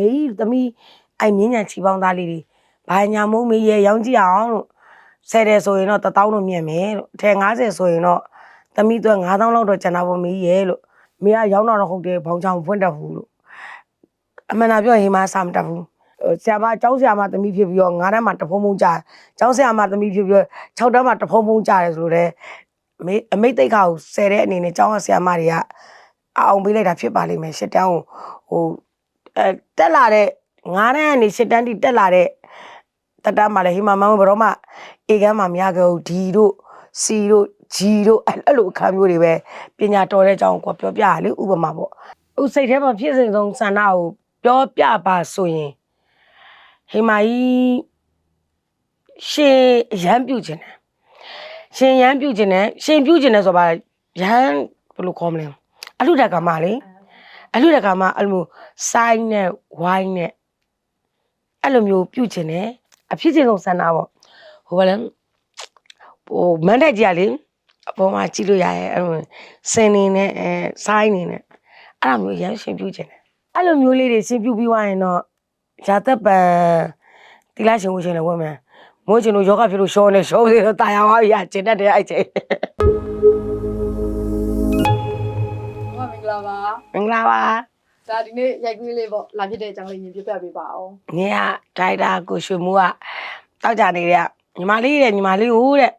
မေကြီးသမီးအဲ့မြင်းညာချီပေါင်းသားလေးတွေဘာညာမုံမေရဲ့ရောင်းကြည့်အောင်လို့ဆယ်တယ်ဆိုရင်တော့1000တော့မြင့်မယ်လို့အထက်90ဆိုရင်တော့သမီးတော့9000လောက်တော့ကျန်တာပေါ့မေကြီးရဲ့လို့မေကရောင်းတော့ဟုတ်တယ်ဘောင်ချောင်ဖွင့်တတ်ဘူးလို့အမှန်တရားပြောရင်ဟိမစာမတတ်ဘူးဆရာမအเจ้าဆရာမသမီးဖြစ်ပြီးတော့9တန်းမှာတဖုံဖုံကြားကျောင်းဆရာမသမီးဖြစ်ပြီးတော့6တန်းမှာတဖုံဖုံကြားတယ်ဆိုတော့အမေအမိတ်တိတ်ခါကိုဆယ်တဲ့အနေနဲ့ကျောင်းဆရာမတွေကအောင်ပေးလိုက်တာဖြစ်ပါလိမ့်မယ်ရှစ်တန်းကိုဟို အဲတက်လာတဲ့9တန်းကနေရှစ်တန်းတိတက်လာတဲ့တက်တန်းမှာလည်းဟိမမောင်ဘရောမအေကန်းမှာမရခဲ့ဘူးဒီတို့စီတို့ဂျီတို့အဲ့လိုအခါမျိုးတွေပဲပညာတော်တဲ့အကြောင်းကိုပြောပြရလေဥပမာပေါ့ဥစိတ်ထဲမှာဖြစ်စဉ်ဆုံးဆန္ဒကိုပြောပြပါဆိုရင်ဟိမာကြီးရှင်ရမ်းပြုတ်ခြင်းတယ်ရှင်ရမ်းပြုတ်ခြင်းတယ်ရှင်ပြုတ်ခြင်းတယ်ဆိုပါရမ်းဘယ်လိုခေါ်မလဲအလူတကမာလေ အလူတကမာအဲ့လိုမျိုးဆိုင်းနဲ့ဝိုင်းနဲ့အဲ့လိုမျိုးပြုတ်ခြင်းတယ်အဖြစ်စဉ်ဆုံးဆန္ဒပေါ့ဟိုဘာလဲဟိုမန်တက်ကြီးကလေအပေါ်မှာကြည့်လို့ရရဲ့အဲ့လိုစင်နေနဲ့အဲဆိုင်းနေနဲ့အဲ့လိုမျိုးရမ်းရှင်ပြုတ်ခြင်းတယ်အဲ့လိုမျိုးလေးတွေရှင်ပြုတ်ပြီးသွားရင်တော့ရာသက်ပံတိလာရှင်ဝရှင်လည်းဝင်မယ်မိုးချင်လို့ယောဂဖြစ်လို့ရှောနေရှောသေးတော့တာယာဝါရကျင်တတ်တယ်အဲ့ချိန် ပါမင်္ဂလာပါဒါဒီနေ့ရိုက်ကူးလေးပေါ့လာဖြစ်တဲ့အကြောင်းလေးညပြပြပေးပါအောင်ညီကဒိုက်တာကိုရွှေမိုးကတောက်ကြနေတဲ့ညီမလေးတဲ့ညီမလေးဟိုတဲ့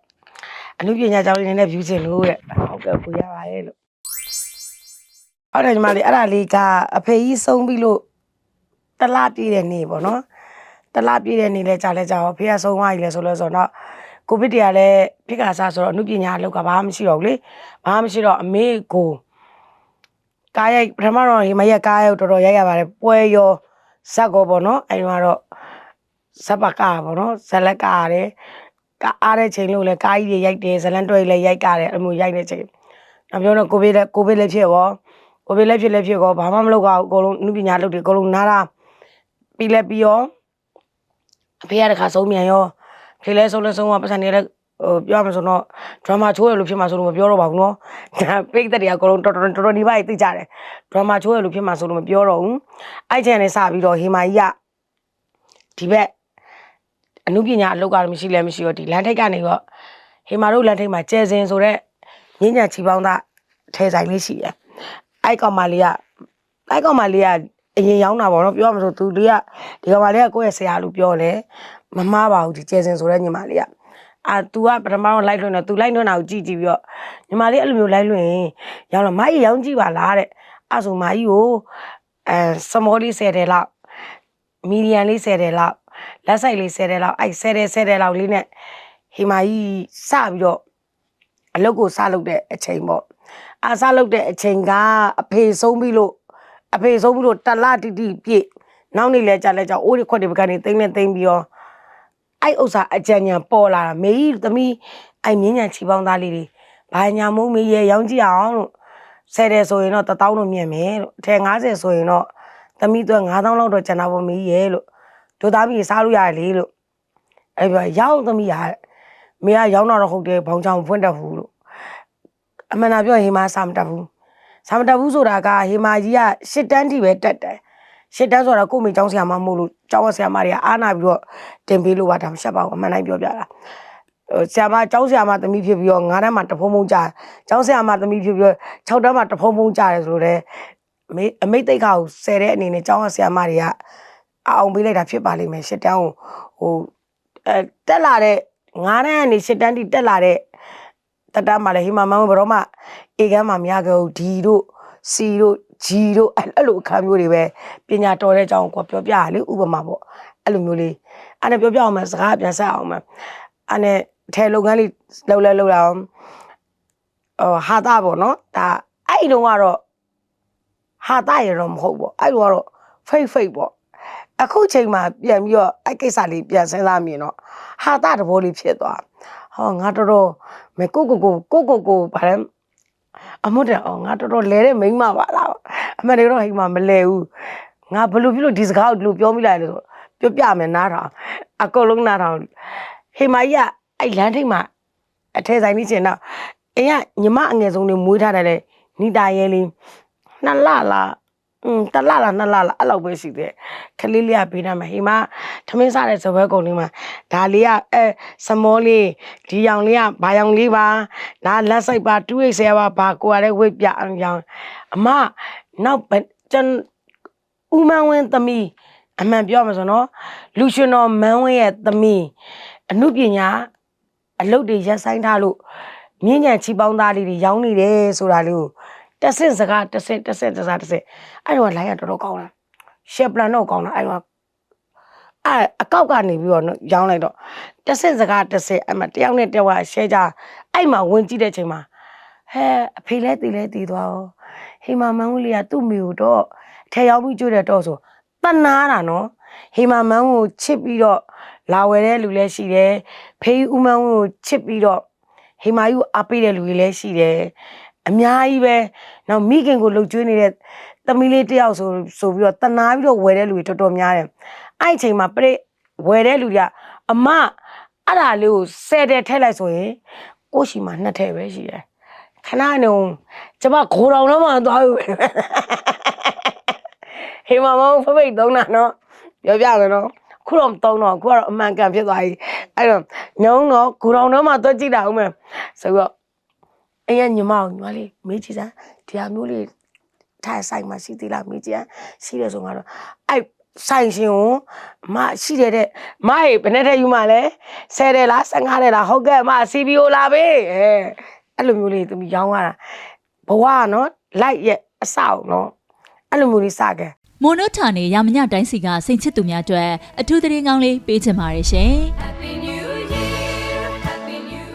အမှုပညာကျောင်းလေးနည်းနည်းဖြူချင်လို့တဲ့ဟုတ်ကဲ့ကိုရပါရဲ့လို့ဟုတ်တယ်ညီမလေးအဲ့ဒါလေးကအဖေကြီးဆုံးပြီးလို့တလားပြည့်တဲ့နေ့ပေါ့နော်တလားပြည့်တဲ့နေ့လဲကြာလဲကြာတော့ဖေကဆုံးသွားပြီလဲဆိုလဲဆိုတော့ကိုဗစ်တွေကလည်းဖြစ်ခါစားဆိုတော့အမှုပညာအလောက်ကဘာမှမရှိတော့ဘူးလေဘာမှမရှိတော့အမေကို ကားရိုက်ပထမတော့ဟိမရက်ကားရိုက်တော်တော်ရိုက်ရပါတယ်ပွဲရောဇက်ကောပေါ့နော်အဲဒီမှာတော့ဇက်ပကားပေါ့နော်ဇလက်ကားရတယ်ကားအားတဲ့ချိန်လို့လဲကားကြီးတွေရိုက်တယ်ဇလန်တွဲလည်းရိုက်ကားတယ်အဲ့လိုမျိုးရိုက်တဲ့ချိန်နောက်ပြောတော့ကိုဗစ်လည်းကိုဗစ်လည်းဖြစ်ရောကိုဗစ်လည်းဖြစ်လည်းဖြစ်ရောဘာမှမလုပ်ကြဘူးအကုန်လုံးနုပညာလုပ်တယ်အကုန်လုံးနားတာပြီးလဲပြီးရောအဖေရတဲ့ခါဆုံးမြန်ရောဖေလဲဆုံးလဲဆုံးကပတ်စံနေလဲ ဟိုပြောရမှာဆိုတော့ drama ချိုးရလို့ဖြစ်မှာဆိုလို့မပြောတော့ပါဘူးနော်ဒါပိတ်သက်တွေကအကုန်လုံးတော်တော်တော်တော်ဒီပိုင်းသိကြတယ် drama ချိုးရလို့ဖြစ်မှာဆိုလို့မပြောတော့ဘူးအဲ့ချန်နဲ့စပြီးတော့ဟေမာကြီးကဒီဘက်အနုပညာအလုပ်ကလည်းမရှိလည်းမရှိတော့ဒီလမ်းထိပ်ကနေတော့ဟေမာတို့လမ်းထိပ်မှာကျဲစင်ဆိုတဲ့မြင်းညာချီပေါင်းသားထဲဆိုင်လေးရှိတယ်အဲ့ကောင်မလေးကအဲ့ကောင်မလေးကအရင်ရောင်းတာပေါ့နော်ပြောရမှာဆိုသူလေးကဒီကောင်မလေးကကိုယ့်ရဲ့ဆရာလို့ပြောတယ်မမှားပါဘူးဒီကျဲစင်ဆိုတဲ့ညီမလေးက အာ तू ကပထမတော့လိုက်လွှင့်တော့ तू လိုက်လွှင့်တာကိုကြည့်ကြည့်ပြီးတော့ညီမလေးအဲ့လိုမျိုးလိုက်လွှင့်ရင်ရောင်းတော့မကြီးရောင်းကြည့်ပါလားတဲ့အဲ့ဆိုမကြီးကိုအဲစမောလေး10တယ်လောက်မီဒီယန်လေး10တယ်လောက်လက်ဆိုင်လေး10တယ်လောက်အဲ့10တယ်10တယ်လောက်လေးနဲ့ဟိမာကြီးစပြီးတော့အလုပ်ကိုစလုပ်တဲ့အချိန်ပေါ့အာစလုပ်တဲ့အချိန်ကအဖေဆုံးပြီးလို့အဖေဆုံးပြီးလို့တလတိတိပြည့်နောက်နေ့လဲကြာလဲကြာအိုးဒီခွက်တွေပကနေသိမ့်နေသိမ့်ပြီးတော့ အဲ့ဥစ္စာအကြံဉာဏ်ပေါ်လာတာမေကြီးသမီးအဲ့မြင်းညာချီပေါင်းသားလေးတွေဘာညာမုံမေရဲ့ရောင်းကြည့်အောင်လို့ဆယ်တယ်ဆိုရင်တော့1000တော့မြင့်မယ်လို့အထက်90ဆိုရင်တော့သမီးတော့9000လောက်တော့ကျန်တာပေါ့မေကြီးရဲ့လို့တို့သားမီးစားလို့ရတယ်လေလို့အဲ့ပြရောင်းသမီးရမေကရောင်းတော့ဟုတ်တယ်ဘောင်ချောင်ဖွင့်တတ်ဘူးလို့အမှန်တရားပြောရင်ဟိမစာမတတ်ဘူးစာမတတ်ဘူးဆိုတာကဟိမာကြီးကရှစ်တန်းထိပဲတက်တယ် ရှစ်တန်းဆိုတာကိုယ့်မိကျောင်းဆရာမမဟုတ်လို့ကျောင်းဆရာမတွေကအားနာပြီးတော့တင်ပေးလို့ပါဒါမရှက်ပါဘူးအမှန်တိုင်းပြောပြတာဟိုဆရာမကျောင်းဆရာမသမီးဖြစ်ပြီးတော့9တန်းမှာတဖုံဖုံကြားကျောင်းဆရာမသမီးဖြစ်ပြီးတော့6တန်းမှာတဖုံဖုံကြားတယ်ဆိုတော့အမေအမိတ်တိတ်ခါကိုဆယ်တဲ့အနေနဲ့ကျောင်းဆရာမတွေကအောင်ပေးလိုက်တာဖြစ်ပါလိမ့်မယ်ရှစ်တန်းကိုဟိုအဲတက်လာတဲ့9တန်းကနေရှစ်တန်းတိတက်လာတဲ့တက်တန်းမှာလည်းဟိမမောင်ဘရောမအေကန်းမှာမရခဲ့ဘူးဒီတို့စီတို့ ဂျီတို့အဲ့လိုအခါမျိုးတွေပဲပညာတော်တဲ့အကြောင်းကိုပြောပြရလေဥပမာပေါ့အဲ့လိုမျိုးလေးအဲ့နဲ့ပြောပြအောင်မယ်စကားပြန်ဆက်အောင်မယ်အဲ့နဲ့ထဲလုပ်ငန်းလေးလှုပ်လဲလှုပ်လာအောင်ဟိုဟာတာပေါ့နော်ဒါအဲ့ဒီတုန်းကတော့ဟာတာရတော့မဟုတ်ပေါ့အဲ့လိုကတော့ fake fake ပေါ့အခုချိန်မှာပြန်ပြီးတော့အဲ့ကိစ္စလေးပြန်စဉ်းစားမြင်တော့ဟာတာတဘောလေးဖြစ်သွားဟောငါတော်တော်မကိုကိုကိုကိုကိုကိုဗါလဲအမွတ်တယ်အော်ငါတော်တော်လဲတဲ့မိန်းမပါလား အမှန်တကယ်တော့ဟိမ်မမလဲဘူးငါဘလို့ဖြစ်လို့ဒီစကားကိုဒီလိုပြောမိလိုက်လဲဆိုပြောပြမယ်နားထောင်အကုန်လုံးနားထောင်ဟိမ်မကြီးကအဲ့လမ်းထိပ်မှာအထဲဆိုင်ကြီးကျင်တော့အင်းကညီမအငယ်ဆုံးတွေမွေးထားတယ်လေနိတာရဲလေးနှစ်လလားอืมတလလားနှစ်လလားအဲ့လောက်ပဲရှိတယ်ခလေးလေးကဘေးနားမှာဟိမထမင်းစားတဲ့စပွဲကုံလေးမှာဒါလေးကအဲစမောလေးဒီရောင်လေးကဘာရောင်လေးပါဒါလက်စိတ်ပါတူးရိတ်ဆဲပါဘာကိုရတဲ့ဝိတ်ပြအောင်ရောင်အမ နောက်ဘယ်ကျွန်ဦးမန်းဝင်းသမီးအမှန်ပြောမှာဆိုတော့လူရှင်တော်မန်းဝင်းရဲ့သမီးအမှုပညာအလုပ်တွေရက်ဆိုင်ထားလို့မြင့်ညံချီပေါင်းသားလေးတွေရောင်းနေတယ်ဆိုတာလေးကိုတက်ဆင့်စကားတက်ဆင့်တက်ဆင့်တစားတက်ဆင့်အဲ့တော့လိုင်းရတော်တော်ကောင်းတာရှယ်ပလန်တော့ကောင်းတာအဲ့တော့အဲ့အကောက်ကနေပြီးတော့ရောင်းလိုက်တော့တက်ဆင့်စကားတက်ဆင့်အဲ့မှာတယောက်နဲ့တယောက်ကရှယ်ကြအဲ့မှာဝင်ကြည့်တဲ့ချိန်မှာဟဲအဖေလဲတည်လဲတည်သွားရော ဟိမာမန်းဦးလေးကသူ့မိကိုတော့ထဲရောက်ပြီးကျွတ်တဲ့တော့ဆိုတနာတာနော်ဟိမာမန်းကိုချစ်ပြီးတော့လာဝယ်တဲ့လူလည်းရှိတယ်ဖေးဦးမန်းကိုချစ်ပြီးတော့ဟိမာယူအားပေးတဲ့လူတွေလည်းရှိတယ်အများကြီးပဲနောက်မိခင်ကိုလှုပ်ကျွေးနေတဲ့သမီးလေးတယောက်ဆိုဆိုပြီးတော့တနာပြီးတော့ဝယ်တဲ့လူတွေတော်တော်များတယ်အဲ့ဒီအချိန်မှာပြိဝယ်တဲ့လူတွေကအမအဲ့ဒါလေးကိုဆယ်တယ်ထည့်လိုက်ဆိုရင်ကိုရှိမှနှစ်ထည့်ပဲရှိတယ် ခဏနေဦးကျမဂိုတော်တော့မှသွားပြီဟေးမမောင်ဖဖိတ်သုံးတာနော်ပြောပြမယ်နော်ခုတော့မသုံးတော့ခုကတော့အမှန်ကန်ဖြစ်သွားပြီအဲ့တော့ညုံတော့ဂိုတော်တော့မှသွားကြည့်တာဦးမယ်ဆိုတော့အဲ့ရညီမကိုညီမလေးမေးကြည့်စမ်းဒီဟာမျိုးလေးထိုင်ဆိုင်မှာရှိသေးလားမေးကြည့်စမ်းရှိတယ်ဆိုတော့အဲ့ဆိုင်ရှင်ကိုမရှိတယ်တဲ့မဟေဘယ်နဲ့ထည့်ယူမှလဲ10တယ်လား15တယ်လားဟုတ်ကဲ့မ CBO လာပဲအဲ အဲ့လိုမျိုးလေးသူရောင်းရတာဘဝကနော်လိုက်ရဲ့အဆောက်နော်အဲ့လိုမျိုးလေးစခဲ့မိုနိုထာနေရမညတိုင်းစီကစိန်ချစ်သူများအတွက်အထူးသတင်းကောင်းလေးပေးချင်ပါတယ်ရှင်။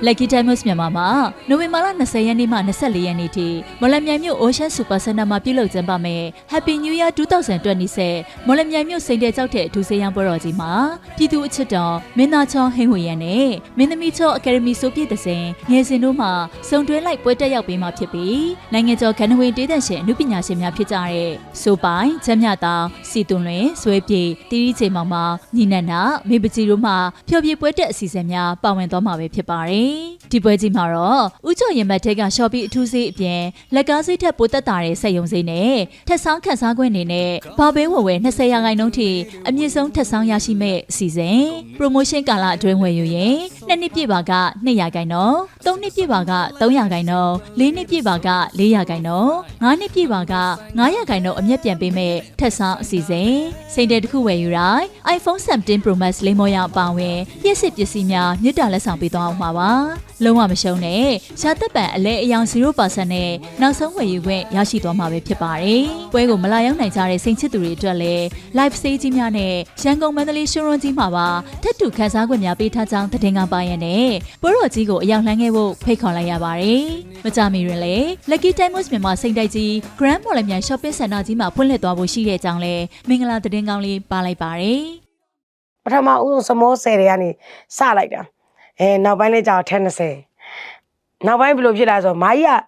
Lucky Diamonds မြန်မာမှာနိုဝင်ဘာလ20ရက်နေ့မှ24ရက်နေ့ထိမော်လမြိုင်မြို့ Ocean Super Center မှာပြုလုပ်ကျင်းပမယ် Happy New Year 2020မော်လမြိုင်မြို့စိန်တဲ့ကြောက်တဲ့ဒူစေးရန်ပွဲတော်ကြီးမှာပြည်သူအချစ်တော်မင်းသားချောဟင်းဝေရန်နဲ့မင်းသမီးချောအကယ်ဒမီဆိုပြည့်တဲ့စဉ်ငယ်စဉ်တို့မှစုံတွဲလိုက်ပွဲတက်ရောက်ပေးမှာဖြစ်ပြီးနိုင်ငံကျော်ခန္ဓဝင်တေးသက်ရှင်အမှုပညာရှင်များဖြစ်ကြတဲ့ဆိုပိုင်ချမ်းမြတောင်စီတွန်လွင်ဇွဲပြေတီရီချိန်မောင်မောင်ညီနန္ဒမေပကြီးတို့မှဖျော်ဖြေပွဲတက်အစီအစဉ်များပါဝင်သွားမှာပဲဖြစ်ပါတယ်ဒီပွဲကြီးမှာတော့ဥကျော်ရင်မတ်ထဲကရှော့ပီအထူးစေးအပြင်လက်ကားစေးထက်ပိုတက်တာတဲ့စက်ယုံစေးနဲ့ထက်ဆောင်ခန်းစားခွင့်နေနဲ့ဘာဘဲဝယ်ဝယ်20ရာခိုင်နှုန်းထိအမြင့်ဆုံးထက်ဆောင်ရရှိမဲ့အစီအစဉ် promotion ကာလအတွင်းဝယ်ယူရင်နှစ်နှစ်ပြည့်ပါက2ရာခိုင်နှုန်းသုံးနှစ်ပြည့်ပါက3ရာခိုင်နှုန်းလေးနှစ်ပြည့်ပါက4ရာခိုင်နှုန်းငါးနှစ်ပြည့်ပါက9ရာခိုင်နှုန်းအမြတ်ပြန်ပေးမဲ့ထက်ဆောင်အစီအစဉ်စိန်တဲ့တစ်ခုဝယ်ယူတိုင်း iPhone 17 Pro Max လေးမောရအပါအဝင်ပြည့်စစ်ပစ္စည်းများမြစ်တာလက်ဆောင်ပေးသွားအောင်ပါပါလုံးဝမရှုံးနဲ့ရှားသက်ပံအလဲအယောင်0%နဲ့နောက်ဆုံးဝယ်ယူခွင့်ရရှိသွားမှာပဲဖြစ်ပါတယ်ပွဲကိုမလာရောက်နိုင်ကြတဲ့စိန်ချစ်သူတွေအတွက်လည်း live stage ကြီးများနဲ့ရန်ကုန်မန္တလေးရှုံးရွန်ကြီးမှာပါထက်တူခန်းစားခွင့်များပေးထားကြောင်းသတင်းကပါရတဲ့ပွဲတော်ကြီးကိုအရောက်လှမ်းခဲ့ဖို့ဖိတ်ခေါ်လိုက်ရပါတယ်မကြမီတွင်လည်း Lucky Diamonds မြန်မာစိန်တိုက်ကြီး Grand Mall မြန် Shopping Center ကြီးမှာဖွင့်လှစ်သွားဖို့ရှိတဲ့အကြောင်းလည်းမင်္ဂလာသတင်းကောင်းလေးပါလိုက်ပါတယ်ပထမဦးဆုံးစမောဆယ်တွေကနေစလိုက်တာ အဲနောက်ပိုင်းလေးကြာ10 20နောက်ပိုင်းဘယ်လိုဖြစ်လာဆိုမာကြီးက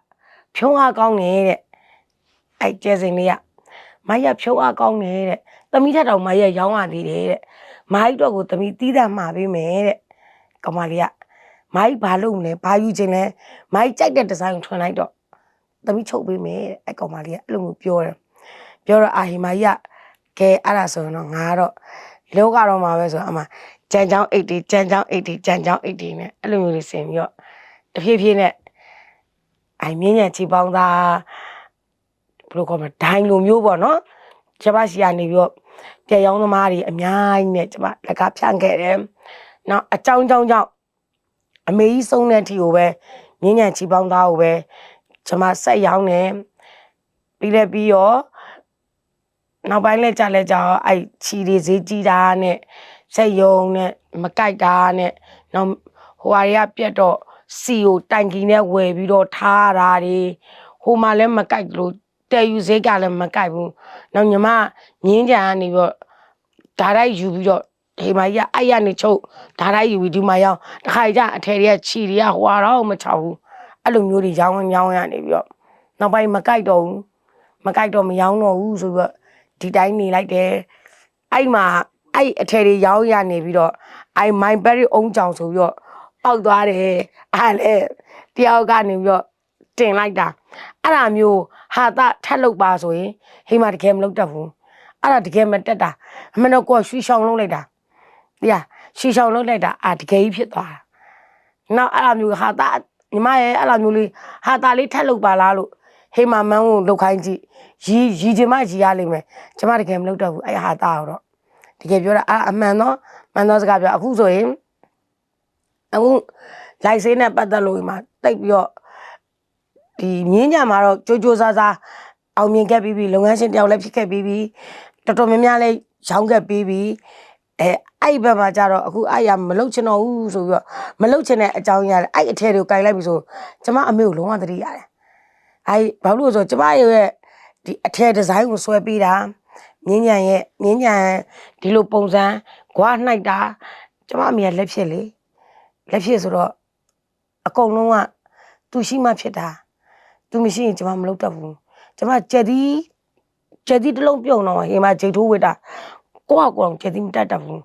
ဖြုံးအားကောင်းနေတဲ့အဲကျဲစင်လေးကမာကြီးကဖြုံးအားကောင်းနေတဲ့သမီးထက်တောင်မာကြီးကရောင်းရသေးတယ်တဲ့မာကြီးတော့ကိုသမီးတီးတာမှာပေးမယ်တဲ့ကမလေးကမာကြီးဘာလုပ်မလဲဘာယူခြင်းလဲမာကြီးကြိုက်တဲ့ဒီဇိုင်းကိုထွင်လိုက်တော့သမီးချုပ်ပေးမယ်တဲ့အဲကောင်မလေးကအဲ့လိုမျိုးပြောတယ်ပြောတော့အာဟီမာကြီးကကဲအဲ့ဒါဆိုရင်တော့ငါကတော့လောကတော့မှာပဲဆိုတော့အမှ ကြံချောင်း80ကြံချောင်း80ကြံချောင်း80နဲ့အဲ့လိုမျိုးလေးဆင်ပြီးတော့တဖြည်းဖြည်းနဲ့အိုင်မြင့်ညံချီပေါင်းသားဘယ်လိုခေါ်မလဲဒိုင်းလိုမျိုးပေါ့နော်ကျမစီကနေပြီးတော့ပြက်ရောင်းသမားတွေအများကြီးနဲ့ကျမလက်ကဖြန့်ခဲ့တယ်နောက်အကြောင်းကြောင်းကြောင့်အမေကြီးဆုံးတဲ့အထိကိုပဲမြင့်ညံချီပေါင်းသားကိုပဲကျမဆက်ရောင်းတယ်ပြီးလည်းပြီးတော့နောက်ပိုင်းလဲကြာလဲကြာတော့အဲ့ချီတွေဈေးကြီးတာနဲ့ စက်ယုံနဲ့မကြိုက်တာနဲ့နောက်ဟိုဟာတွေကပြက်တော့စီကိုတိုင်ကီနဲ့ဝယ်ပြီးတော့ထားတာတွေဟိုမှာလည်းမကြိုက်လို့တဲယူဈေးကလည်းမကြိုက်ဘူးနောက်ညီမငင်းကြံကနေပြီးတော့ဓာတ်လိုက်ယူပြီးတော့ဒီမှာကြီးကအဲ့ရနေချုပ်ဓာတ်လိုက်ယူပြီးဒီမှာရောက်တစ်ခါကြအထယ်တွေကချီတွေကဟိုဟာတော့မချောက်ဘူးအဲ့လိုမျိုးတွေရောင်းရောင်းရနေပြီးတော့နောက်ပိုင်းမကြိုက်တော့ဘူးမကြိုက်တော့မရောင်းတော့ဘူးဆိုပြီးတော့ဒီတိုင်းနေလိုက်တယ်အဲ့မှာ အဲ့အထယ်တွေရောင်းရနေပြီးတော့အဲ့မိုင်ဘက်ရီအုံကြောင်ဆိုပြီးတော့ပောက်သွားတယ်အဲ့လေတယောက်ကနေပြီးတော့တင်လိုက်တာအဲ့ဒါမျိုးဟာတာထက်လောက်ပါဆိုရင်ဟိမတကယ်မလုပ်တတ်ဘူးအဲ့ဒါတကယ်မတက်တာအမှန်တော့ကိုကရွှေချောင်လုံးလိုက်တာတရားရွှေချောင်လုံးလိုက်တာအာတကယ်ကြီးဖြစ်သွားတာနောက်အဲ့ဒါမျိုးဟာတာညီမရဲ့အဲ့လိုမျိုးလေးဟာတာလေးထက်လောက်ပါလားလို့ဟိမမန်းကိုလောက်ခိုင်းကြည့်ရီရီချင်မှရီရလိမ့်မယ်ကျမတကယ်မလုပ်တတ်ဘူးအဲ့ဟာတာတော့ တကယ်ပြောတာအာအမှန်တော့မှန်တော့စကားပြောအခုဆိုရင်အခုလိုက်စေးနဲ့ပတ်သက်လို့ဒီမှာတိတ်ပြီးတော့ဒီမြင်းကြမှာတော့ကြိုးကြိုးစားစားအောင်မြင်ခဲ့ပြီးပြီလုပ်ငန်းရှင်တယောက်လည်းဖြစ်ခဲ့ပြီးပြီတော်တော်များများလည်းရောင်းခဲ့ပြီးပြီအဲအဲ့ဒီဘက်မှာကျတော့အခုအဲ့ရမလုတ်ချင်တော့ဘူးဆိုပြီးတော့မလုတ်ချင်တဲ့အကြောင်းရတယ်အဲ့အထည်တွေကိုကင်လိုက်ပြီဆိုကျမအမေကိုလုံးဝသတိရတယ်အဲ့ဘာလို့လဲဆိုတော့ကျမရဲ့ဒီအထည်ဒီဇိုင်းကိုဆွဲပေးတာ မြင်းညံရဲ့မြင်းညံဒီလိုပုံစံဂွားနှိုက်တာကျမအမေကလက်ဖြစ်လေလက်ဖြစ်ဆိုတော့အကုန်လုံးကသူရှိမှဖြစ်တာသူမရှိရင်ကျမမလုပ်တတ်ဘူးကျမကြက်ဒီကြက်ဒီတစ်လုံးပြုံတော့ဟိမဂျိတ်ထိုးဝစ်တာကိုယ့်အကောင်ကြက်ဒီမတတ်တတ်ဘူး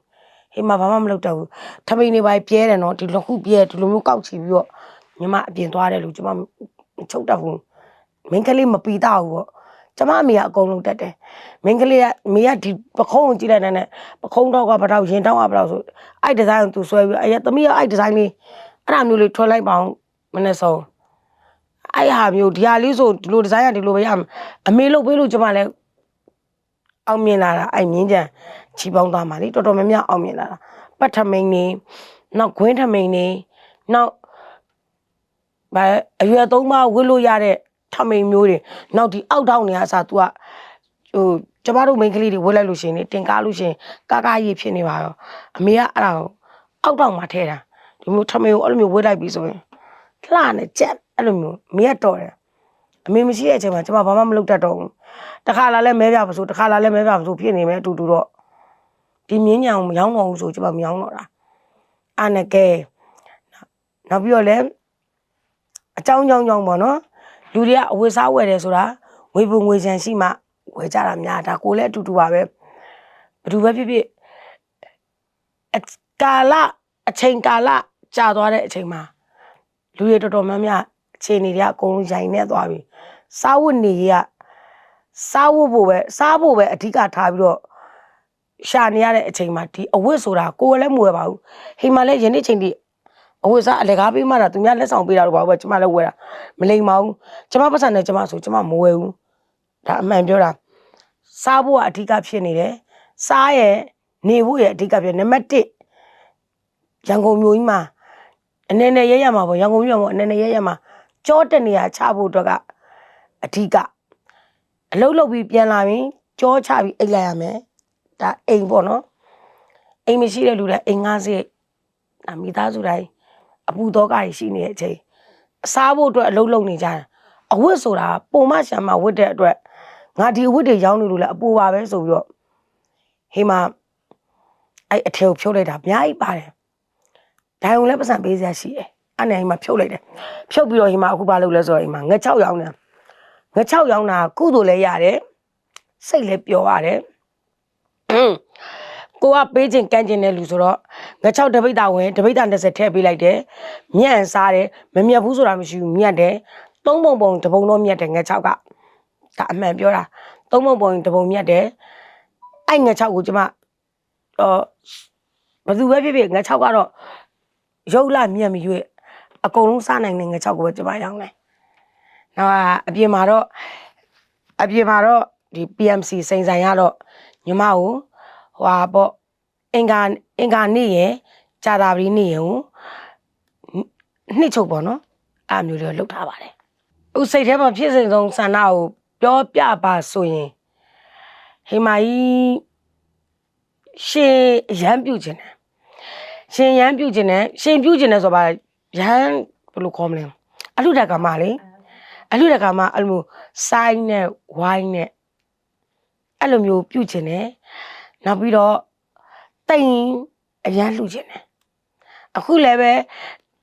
ဟိမဘာမှမလုပ်တတ်ဘူးထမိန်နေပါပြဲတယ်နော်ဒီလိုခုပြဲဒီလိုမျိုးကောက်ချီပြီးတော့ညီမအပြင်သွားတယ်လို့ကျမမချုပ်တတ်ဘူးမင်းကလေးမပီတော့ဘူးပေါ့ ကျမအမေကအကုန်လုံးတတ်တယ်မင်းကလေးကမေကဒီပခုံးကိုကြည့်လိုက်တဲ့နဲ့ပခုံးတော့ကဘတော့ရင်တောင်းကဘတော့ဆိုအဲ့ဒီဇိုင်းကိုသူဆွဲပြီးအဲ့ရသမီးကအဲ့ဒီဇိုင်းလေးအဲ့ဒါမျိုးလေးထွက်လိုက်ပါအောင်မနေ့ဆုံးအဲ့ဟာမျိုးဒီဟာလေးဆိုဒီလိုဒီဇိုင်းကဒီလိုပဲရမယ်အမေလုပ်ပေးလို့ကျမလည်းအောင်မြင်လာတာအဲ့မြင်းကြံချီပေါင်းသားမှာလေတော်တော်များများအောင်မြင်လာတာပတ်ထမိန်နေနောက်ခွင်းထမိန်နေနောက်ဘာအရွယ်သုံးပါးဝစ်လို့ရတဲ့ ထမိန်မျိုးတွေနောက်ဒီအောက်ထောင်းနေအစား तू ကဟိုကျမတို့မိန်းကလေးတွေဝစ်လိုက်လို့ရှရင်လေတင်ကားလို့ရှရင်ကာကာကြီးဖြစ်နေပါရောအမေကအဲ့ဒါကိုအောက်ထောင်းမှာထဲတာဒီမျိုးထမိန်ကိုအဲ့လိုမျိုးဝစ်လိုက်ပြီဆိုရင်လှနဲ့ကြက်အဲ့လိုမျိုးမေကတော်တယ်အမေမရှိတဲ့အချိန်မှာကျမဘာမှမလုပ်တတ်တော့ဘူးတခါလာလဲမဲပြပါဆိုတခါလာလဲမဲပြပါဆိုဖြစ်နေမယ်အတူတူတော့ဒီမြင်းညံကိုမရောင်းတော့ဘူးဆိုကျမမရောင်းတော့တာအာနကဲနောက်ပြီးတော့လဲအကြောင်းကြောင်းကြောင်းပေါ့နော် လူတွေကအဝတ်စားဝယ်တယ်ဆိုတာငွေပုံငွေချန်ရှိမှဝယ်ကြတာများဒါကိုလည်းအတူတူပါပဲဘယ်သူပဲဖြစ်ဖြစ်အကာလအချိန်ကာလကြာသွားတဲ့အချိန်မှာလူတွေတော်တော်များများအခြေအနေတွေကအကုန်လုံးရိုင်နေသွားပြီစားဝတ်နေရစားဝတ်ဖို့ပဲစားဖို့ပဲအဓိကထားပြီးတော့ရှာနေရတဲ့အချိန်မှာဒီအဝတ်ဆိုတာကိုယ်လည်းမဝယ်ပါဘူးဟိမ်မှာလည်းယနေ့ချိန်ထိ အဝတ်စားအလကားပေးမှတာသူများလက်ဆောင်ပေးတာတော့ဘာလို့ပဲကျမလည်းဝယ်တာမလိမ်ပါဘူးကျမပတ်စံနဲ့ကျမဆိုကျမမဝယ်ဘူးဒါအမှန်ပြောတာစားဖို့ကအဓိကဖြစ်နေတယ်စားရဲ့နေဖို့ရဲ့အဓိကဖြစ်နံပါတ်1ရန်ကုန်မြို့ကြီးမှာအနေနဲ့ရဲရမှာပေါ့ရန်ကုန်မြို့မှာအနေနဲ့ရဲရမှာကြောတဲ့နေရာချဖို့အတွက်ကအဓိကအလုပ်လုပ်ပြီးပြန်လာရင်ကြောချပြီးအိတ်လိုက်ရမယ်ဒါအိမ်ပေါ့နော်အိမ်မရှိတဲ့လူတွေအိမ်ငါးစိဒါမိသားစုတိုင်း အပူတော့ကရှိနေတဲ့အချိန်အစားဖို့အတွက်အလုပ်လုပ်နေကြတာအဝတ်ဆိုတာပုံမရှာမဝတ်တဲ့အတွက်ငါဒီအဝတ်တွေရောင်းနေလို့လဲအပူပါပဲဆိုပြီးတော့ဟိမအဲ့အထည်ကိုဖြုတ်လိုက်တာအများကြီးပါတယ်ဒိုင်ုံလည်းပတ်စံပေးစရာရှိတယ်အဲ့နဲ့ဟိမဖြုတ်လိုက်တယ်ဖြုတ်ပြီးတော့ဟိမအခုဘာလုပ်လဲဆိုတော့ဟိမငက်6ရောင်းတယ်ငက်6ရောင်းတာကုသိုလ်လည်းရတယ်စိတ်လည်းပျော်ရတယ်အင်း ကိုကပေးခြင်းကမ်းခြင်းတဲ့လူဆိုတော့ငါ6တပိတ်တာဝင်တပိတ်တာ20ထည့်ပေးလိုက်တယ်မြန့်စားတယ်မမြတ်ဘူးဆိုတာမရှိဘူးမြတ်တယ်သုံးပုံပုံတပုံတော့မြတ်တယ်ငါ6ကဒါအမှန်ပြောတာသုံးပုံပုံတပုံမြတ်တယ်အဲ့ငါ6ကိုကျမအော်ဘယ်သူပဲဖြစ်ဖြစ်ငါ6ကတော့ရုပ်လာမြတ်မရွေ့အကုန်လုံးစားနိုင်တဲ့ငါ6ကိုပဲကျမရောင်းတယ်နောက်အပြင်မှာတော့အပြင်မှာတော့ဒီ PMC စိန်ဆိုင်ရတော့ညီမကို ဟွာပေါ့အင်္ဂါအင်္ဂါနေ့ရယ်ဂျာတာပတိနေ့ရယ်ကိုနှစ်ချုပ်ပေါ့နော်အဲ့လိုမျိုးတွေလုပ်ထားပါတယ်ဥစိတ်ထဲမှာဖြစ်စဉ်ဆုံးဆန္ဒကိုပြောပြပါဆိုရင်ဟိမာကြီးရှင်ရမ်းပြုတ်ခြင်းတယ်ရှင်ရမ်းပြုတ်ခြင်းတယ်ရှင်ပြုတ်ခြင်းတယ်ဆိုပါရမ်းဘယ်လိုခေါ်မလဲအလူတက်ကမလေးအလူတက်ကမအဲ့လိုမျိုးဆိုင်းနဲ့ဝိုင်းနဲ့အဲ့လိုမျိုးပြုတ်ခြင်းတယ် နောက်ပြီးတော့တိမ်အရန်လှူခြင်းတယ်အခုလည်းပဲ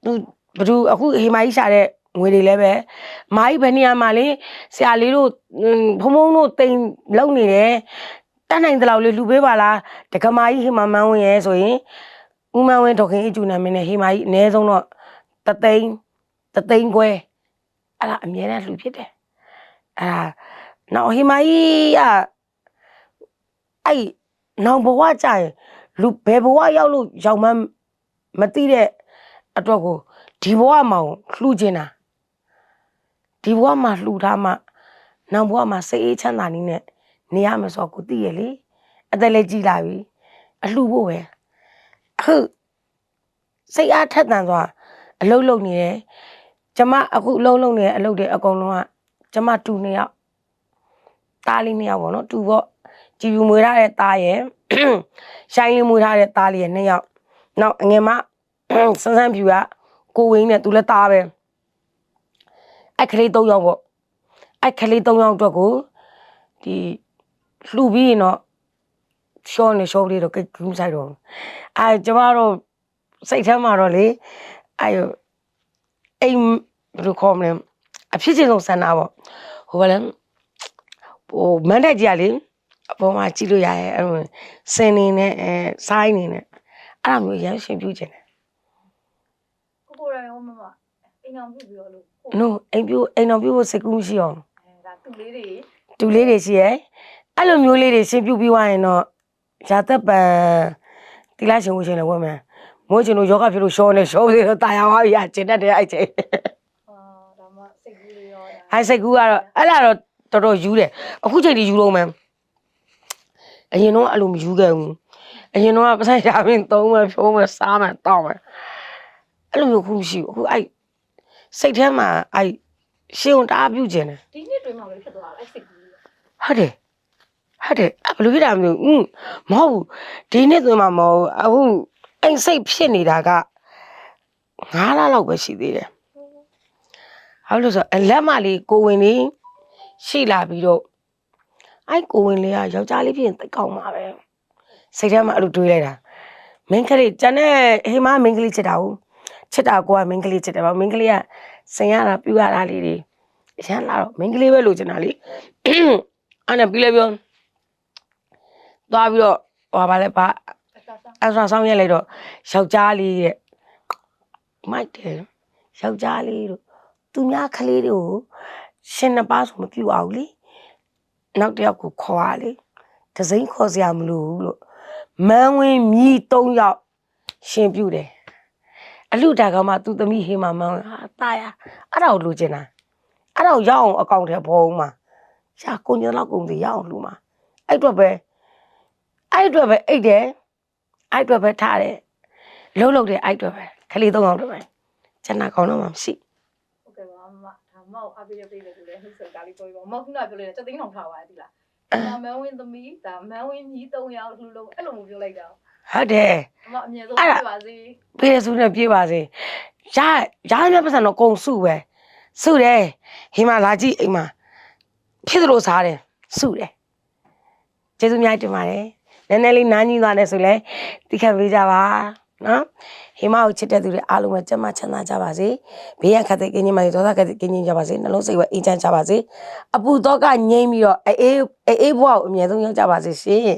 သူဘယ်သူအခုဟေမာကြီးရှာတဲ့ငွေတွေလည်းပဲမာကြီးဘယ်နေရာမှာလဲဆရာလေးတို့ဖုံဖုံတို့တိမ်လုံနေတယ်တတ်နိုင်တဲ့လောက်လေးလှူပေးပါလားတက္ကမကြီးဟေမာမန်းဝင်ရဲဆိုရင်ဦးမန်းဝင်ဒေါခင်အကျူနာမင်းနဲ့ဟေမာကြီးအနည်းဆုံးတော့တသိန်းတသိန်းခွဲအဲ့ဒါအမြဲတမ်းလှူဖြစ်တယ်အဲ့ဒါနောက်ဟိမာကြီးကအဲ့ နောင်ဘဝကြာရင်လူဘယ်ဘဝရောက်လို့ရောက်မှမသိတဲ့အတွက်ကိုဒီဘဝမှာလှူချင်တာဒီဘဝမှာလှူထားမှနောက်ဘဝမှာစိတ်အေးချမ်းသာနည်းနဲ့နေရမယ်ဆိုတော့ကိုသိရလေအသက်လည်းကြီးလာပြီအလှူဖို့ပဲအခုစိတ်အားထက်သန်သွားအလုံးလုံးနေတယ်ကျမအခုအလုံးလုံးနေတဲ့အလုပ်တွေအကုန်လုံးကကျမတူနှစ်ယောက်တားလေးနှစ်ယောက်ပေါ့နော်တူပေါ့ ကြည်ပြူမွေထားတဲ့တားရဲ့ရှိုင်းလေးမွေထားတဲ့တားလေးရဲ့နှစ်ယောက်နောက်အငယ်မဆန်းဆန်းဖြူကကိုဝင်းနဲ့သူလည်းတားပဲအဲ့ကလေး၃ယောက်ပေါ့အဲ့ကလေး၃ယောက်အတွက်ကိုဒီလှူပြီးရင်တော့ရှောနေရှောလေးတော့ကိတ်ကူးဆိုင်တော့အဲကျမတို့စိတ်ထဲမှာတော့လေအဲအိမ်ဘယ်လိုခေါ်မလဲအဖြစ်ချင်းဆုံးဆန္ဒပေါ့ဟိုဘာလဲဟိုမန်တက်ကြီးကလေ အပေါ်မှာကြည့်လို့ရရဲ့အဲ့လိုစင်နေနဲ့အဲဆိုင်းနေနဲ့အဲ့လိုမျိုးရမ်းရှင်ပြူချင်တယ်ကိုကိုရိုင်ရောမမအိမ်အောင်ပြုတ်ပြီးတော့လို့ကို။ no အိမ်ပြိုအိမ်တော်ပြိုဖို့စိတ်ကူးမရှိအောင်အဲဒါသူ့လေးတွေတူလေးတွေရှိရဲ့။အဲ့လိုမျိုးလေးတွေရှင်းပြပြီးသွားရင်တော့ရာသက်ပံတိလာရှင်ဝရှင်လည်းဝတ်မယ်။မိုးချင်တို့ယောဂဖြစ်လို့ရှောနေရှောသေးတော့တာယာသွားပြီ။ကျင်တတ်တယ်အဲ့ချိန်အာဒါမှစိတ်ကူးလေးရောဒါ။အဲ့စိတ်ကူးကတော့အဲ့လာတော့တော်တော်ယူတယ်။အခုချိန်ထိယူလို့မယ်။ အရင်တော့အဲ့လိုမယူခဲ့ဘူး။အရင်တော့ပတ်ဆိုင်ရမင်းသုံးမယ်ဖြိုးမယ်စားမယ်တောက်မယ်။အဲ့လိုမျိုးခုမရှိဘူး။အခုအဲ့စိတ်ထဲမှာအဲ့ရှင်းအောင်တအားပြုတ်ကျင်တယ်ဒီနှစ်တွင်မှပဲဖြစ်သွားတာအဲ့စိတ်ကူးလေးဟုတ်တယ်ဟုတ်တယ်အဘယ်လိုဖြစ်တာမလို့อืมမဟုတ်ဘူးဒီနေ့သွင်းမှာမဟုတ်ဘူးအခုအိမ်စိတ်ဖြစ်နေတာက9လလောက်ပဲရှိသေးတယ်ဟုတ်လို့ဆိုအလက်မလေးကိုဝင်လေးရှိလာပြီးတော့ အဲ့ကိုဝင်လေးကယောက်ျားလေးဖြစ်ရင်တိတ်ကောင်းမှာပဲစိတ်ထဲမှာအဲ့လိုတွေးလိုက်တာမင်းကလေးကျန်တဲ့ဟိမမင်းကလေးချစ်တာဟုတ်ချစ်တာကိုကမင်းကလေးချစ်တယ်ဗောမင်းကလေးကစင်ရတာပြူရတာလေးတွေအရန်လာတော့မင်းကလေးပဲလိုချင်တာလေအဲ့နဲ့ပြီးလဲပြောသွားပြီးတော့ဟောပါလဲပါအကစားအဆောင်းဆောင်ရက်လိုက်တော့ယောက်ျားလေးတဲ့မိုက်တယ်ယောက်ျားလေးတို့သူများကလေးတွေကိုရှင်နှစ်ပါးဆိုမပြူအောင်လေ နောက်တစ်ယောက်ကိုခေါ်ရလေဒစိမ့်ခေါ်စရာမလိုဘူးလို့မန်းဝင်းမြည်၃ယောက်ရှင်ပြူတယ်အလူတာကမှသူသမီးဟေးမမန်းဝင်းဟာตายအဲ့ဒါကိုလိုချင်တာအဲ့ဒါကိုရအောင်အကောင့်ထဲပေါ်အောင်မှာ ရှာကိုညလောက်ကုန်စီရအောင်လှူမှာအဲ့အတွက်ပဲအဲ့အတွက်ပဲအိတ်တယ်အဲ့အတွက်ပဲထားတယ်လှုပ်လှုပ်တယ်အဲ့အတွက်ပဲခလေးသုံးအောင်တော့ပဲကျန်တာကောင်းတော့မှမရှိ ဟုတ်ကဲ့ပါမ မဒါမောက်အပိရပိတ်တယ်ဆိုလဲဟိစကားလေးပြောပြပါမောက်ခုနပြောလိုက်တာစက်သိန်းအောင်ထားပါတယ်ဒီလားဒါမန်ဝင်းသမီးဒါမန်ဝင်းညီ၃ယောက်လှူလို့အဲ့လိုမျိုးပြောလိုက်တာဟုတ်တယ်မမအမြဲဆုံးပြပါစေပြေးစုနဲ့ပြေးပါစေရရရပတ်စံတော့ကုံစုပဲစုတယ်ဟိမလာကြည့်အိမ်မှာဖြစ်သလိုစားတယ်စုတယ်ကျေးဇူးများတင်ပါတယ်နည်းနည်းလေးနားကြီးသွားတယ်ဆိုလဲတိခတ်ပေးကြပါ နော်ဟိမကိုချစ်တဲ့သူတွေအားလုံးပဲကြက်မချမ်းသာကြပါစေဘေးရန်ခတ်တဲ့ကင်းကြီးမှဒေါသခတ်တဲ့ကင်းကြီးကြပါစေနှလုံးစိတ်ဝဲအေးချမ်းကြပါစေအပူတော့ကငြိမ့်ပြီးတော့အေးအေးအေးဘွားကိုအမြဲဆုံးရောက်ကြပါစေရှင်